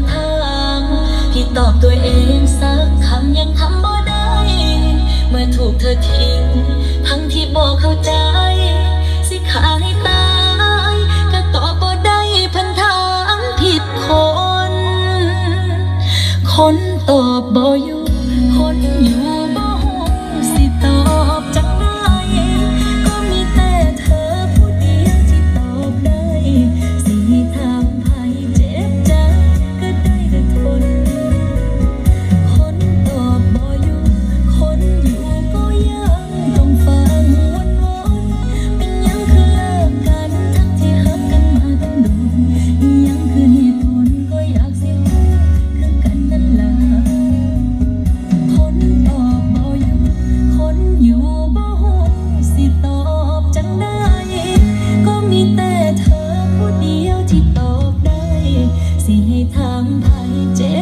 ำทางพี่ตอบตัวเองสักคำยังทำบ่ได้ เมื่อถูกเธอทิ้ง ทั้งที่บอกเข้าใจ สิขาให้ตายก็ตอบบ่ได้พันทางผิดคน คนตอบบ่อยู่คนอยู่ สิให้ทางไยเจ็บ